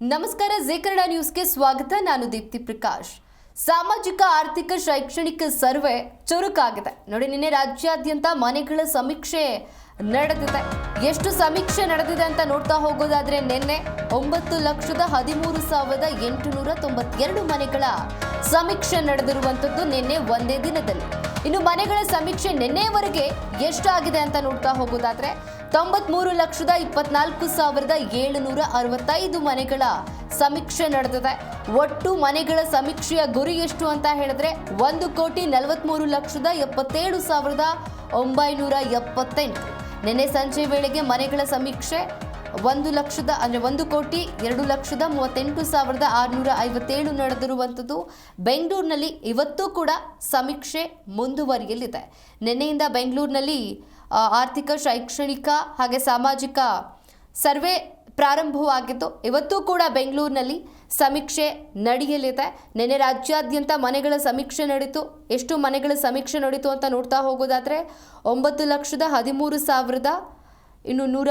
ನಮಸ್ಕಾರ, ಜೆ ಕನ್ನಡ ನ್ಯೂಸ್ಗೆ ಸ್ವಾಗತ. ನಾನು ದೀಪ್ತಿ ಪ್ರಕಾಶ್. ಸಾಮಾಜಿಕ, ಆರ್ಥಿಕ, ಶೈಕ್ಷಣಿಕ ಸರ್ವೆ ಚುರುಕಾಗಿದೆ. ನೋಡಿ, ನಿನ್ನೆ ರಾಜ್ಯಾದ್ಯಂತ ಮನೆಗಳ ಸಮೀಕ್ಷೆ ನಡೆದಿದೆ. ಎಷ್ಟು ಸಮೀಕ್ಷೆ ನಡೆದಿದೆ ಅಂತ ನೋಡ್ತಾ ಹೋಗೋದಾದ್ರೆ ನಿನ್ನೆ ಒಂಬತ್ತು ಲಕ್ಷದ ಹದಿಮೂರು ಸಾವಿರದ ಎಂಟುನೂರ ತೊಂಬತ್ತೆರಡು ಮನೆಗಳ ಸಮೀಕ್ಷೆ ನಡೆದಿರುವಂಥದ್ದು ನಿನ್ನೆ ಒಂದೇ ದಿನದಲ್ಲಿ. ಇನ್ನು ಮನೆಗಳ ಸಮೀಕ್ಷೆ ನಿನ್ನೆವರೆಗೆ ಎಷ್ಟಾಗಿದೆ ಅಂತ ನೋಡ್ತಾ ಹೋಗೋದಾದ್ರೆ ತೊಂಬತ್ಮೂರು ಲಕ್ಷದ ಇಪ್ಪತ್ನಾಲ್ಕು ಸಾವಿರದ ಏಳುನೂರ ಅರವತ್ತೈದು ಮನೆಗಳ ಸಮೀಕ್ಷೆ ನಡೆದಿದೆ. ಒಟ್ಟು ಮನೆಗಳ ಸಮೀಕ್ಷೆಯ ಗುರಿ ಎಷ್ಟು ಅಂತ ಹೇಳಿದ್ರೆ ಒಂದು ಕೋಟಿ ನಲವತ್ಮೂರು ಲಕ್ಷದ ಎಪ್ಪತ್ತೇಳು ಸಾವಿರದ ಒಂಬೈನೂರ ಎಪ್ಪತ್ತೆಂಟು. ನಿನ್ನೆ ಸಂಜೆ ವೇಳೆಗೆ ಮನೆಗಳ ಸಮೀಕ್ಷೆ ಒಂದು ಲಕ್ಷದ, ಅಂದರೆ ಒಂದು ಕೋಟಿ ಎರಡು ಲಕ್ಷದ ಮೂವತ್ತೆಂಟು ಸಾವಿರದ ಆರುನೂರ ಐವತ್ತೇಳು ನಡೆದಿರುವಂಥದ್ದು. ಬೆಂಗಳೂರಿನಲ್ಲಿ ಇವತ್ತೂ ಕೂಡ ಸಮೀಕ್ಷೆ ಮುಂದುವರಿಯಲಿದೆ. ನಿನ್ನೆಯಿಂದ ಬೆಂಗಳೂರಿನಲ್ಲಿ ಆರ್ಥಿಕ, ಶೈಕ್ಷಣಿಕ ಹಾಗೆ ಸಾಮಾಜಿಕ ಸರ್ವೆ ಪ್ರಾರಂಭವಾಗಿದ್ದು ಇವತ್ತೂ ಕೂಡ ಬೆಂಗಳೂರಿನಲ್ಲಿ ಸಮೀಕ್ಷೆ ನಡೆಯಲಿದೆ. ನಿನ್ನೆ ರಾಜ್ಯಾದ್ಯಂತ ಮನೆಗಳ ಸಮೀಕ್ಷೆ ನಡೀತು ಎಷ್ಟು ಮನೆಗಳ ಸಮೀಕ್ಷೆ ನಡೀತು ಅಂತ ನೋಡ್ತಾ ಹೋಗೋದಾದರೆ ಒಂಬತ್ತು ಲಕ್ಷದ ಹದಿಮೂರು ಸಾವಿರದ ಇನ್ನು ನೂರ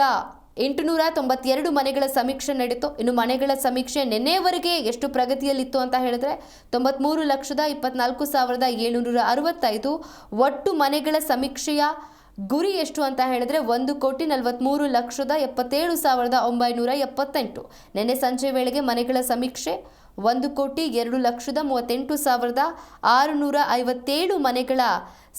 ಎಂಟುನೂರ ತೊಂಬತ್ತೆರಡು ಮನೆಗಳ ಸಮೀಕ್ಷೆ ನಡೀತು ಇನ್ನು ಮನೆಗಳ ಸಮೀಕ್ಷೆ ನಿನ್ನೆವರೆಗೆ ಎಷ್ಟು ಪ್ರಗತಿಯಲ್ಲಿತ್ತು ಅಂತ ಹೇಳಿದ್ರೆ ತೊಂಬತ್ತ್ಮೂರು ಲಕ್ಷದ ಇಪ್ಪತ್ನಾಲ್ಕು ಸಾವಿರದ ಏಳುನೂರ ಅರವತ್ತೈದು. ಒಟ್ಟು ಮನೆಗಳ ಸಮೀಕ್ಷೆಯ ಗುರಿ ಎಷ್ಟು ಅಂತ ಹೇಳಿದ್ರೆ ಒಂದು ಕೋಟಿ ನಲವತ್ತ್ಮೂರು ಲಕ್ಷದ ಎಪ್ಪತ್ತೇಳು ಸಾವಿರದ ಒಂಬೈನೂರ ಎಪ್ಪತ್ತೆಂಟು. ನಿನ್ನೆ ಸಂಜೆ ವೇಳೆಗೆ ಮನೆಗಳ ಸಮೀಕ್ಷೆ, ಒಂದು ಕೋಟಿ ಎರಡು ಲಕ್ಷದ ಮೂವತ್ತೆಂಟು ಸಾವಿರದ ಆರುನೂರ ಐವತ್ತೇಳು ಮನೆಗಳ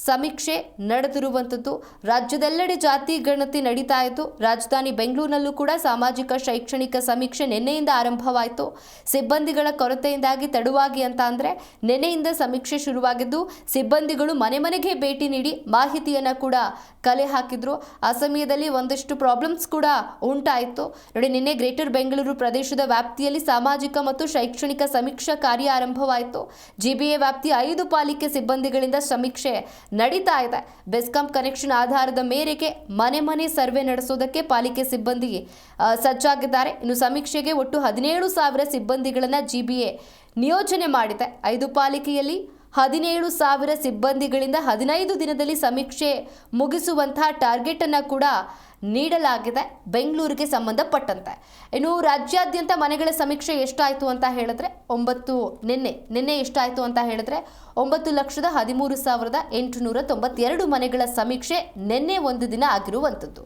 ಸಮೀಕ್ಷೆ ನಡೆದಿರುವಂಥದ್ದು ರಾಜ್ಯದೆಲ್ಲೆಡೆ ಜಾತಿ ಗಣತಿ ನಡೀತಾ ಇತ್ತು. ರಾಜಧಾನಿ ಬೆಂಗಳೂರಿನಲ್ಲೂ ಕೂಡ ಸಾಮಾಜಿಕ, ಶೈಕ್ಷಣಿಕ ಸಮೀಕ್ಷೆ ನಿನ್ನೆಯಿಂದ ಆರಂಭವಾಯಿತು. ಸಿಬ್ಬಂದಿಗಳ ಕೊರತೆಯಿಂದಾಗಿ ತಡವಾಗಿ ಅಂತ ಅಂದರೆ ನಿನ್ನೆಯಿಂದ ಸಮೀಕ್ಷೆ ಶುರುವಾಗಿದ್ದು, ಸಿಬ್ಬಂದಿಗಳು ಮನೆ ಮನೆಗೆ ಭೇಟಿ ನೀಡಿ ಮಾಹಿತಿಯನ್ನು ಕೂಡ ಕಲೆ ಹಾಕಿದ್ರು. ಆ ಸಮಯದಲ್ಲಿ ಒಂದಷ್ಟು ಪ್ರಾಬ್ಲಮ್ಸ್ ಕೂಡ ಉಂಟಾಯಿತು. ನೋಡಿ, ನಿನ್ನೆ ಗ್ರೇಟರ್ ಬೆಂಗಳೂರು ಪ್ರದೇಶದ ವ್ಯಾಪ್ತಿಯಲ್ಲಿ ಸಾಮಾಜಿಕ ಮತ್ತು ಶೈಕ್ಷಣಿಕ ಸಮೀಕ್ಷಾ ಕಾರ್ಯ ಆರಂಭವಾಯಿತು. ಜಿಬಿಎ ವ್ಯಾಪ್ತಿಯ ಐದು ಪಾಲಿಕೆ ಸಿಬ್ಬಂದಿಗಳಿಂದ ಸಮೀಕ್ಷೆ ನಡೀತಾ ಇದೆ. ಬೆಸ್ಕಾಂ ಕನೆಕ್ಷನ್ ಆಧಾರದ ಮೇರೆಗೆ ಮನೆ ಮನೆ ಸರ್ವೆ ನಡೆಸೋದಕ್ಕೆ ಪಾಲಿಕೆ ಸಿಬ್ಬಂದಿ ಸಜ್ಜಾಗಿದ್ದಾರೆ. ಇನ್ನು ಸಮೀಕ್ಷೆಗೆ ಒಟ್ಟು ಹದಿನೇಳು ಸಾವಿರ ಸಿಬ್ಬಂದಿಗಳನ್ನು ಜಿಬಿಎ ನಿಯೋಜನೆ ಮಾಡಿದೆ. ಐದು ಪಾಲಿಕೆಯಲ್ಲಿ ಹದಿನೇಳು ಸಾವಿರ ಸಿಬ್ಬಂದಿಗಳಿಂದ ಹದಿನೈದು ದಿನದಲ್ಲಿ ಸಮೀಕ್ಷೆ ಮುಗಿಸುವಂತಹ ಟಾರ್ಗೆಟ್ ಅನ್ನು ಕೂಡ ನೀಡಲಾಗಿದೆ, ಬೆಂಗಳೂರಿಗೆ ಸಂಬಂಧಪಟ್ಟಂತೆ. ಇನ್ನು ರಾಜ್ಯಾದ್ಯಂತ ಮನೆಗಳ ಸಮೀಕ್ಷೆ ಎಷ್ಟಾಯಿತು ಅಂತ ಹೇಳಿದ್ರೆ ಒಂಬತ್ತು, ನಿನ್ನೆ ನಿನ್ನೆ ಎಷ್ಟಾಯಿತು ಅಂತ ಹೇಳಿದ್ರೆ ಒಂಬತ್ತು ಲಕ್ಷದ ಹದಿಮೂರು ಸಾವಿರದ ಎಂಟುನೂರ ತೊಂಬತ್ತೆರಡು ಮನೆಗಳ ಸಮೀಕ್ಷೆ ನಿನ್ನೆ ಒಂದು ದಿನ ಆಗಿರುವಂಥದ್ದು.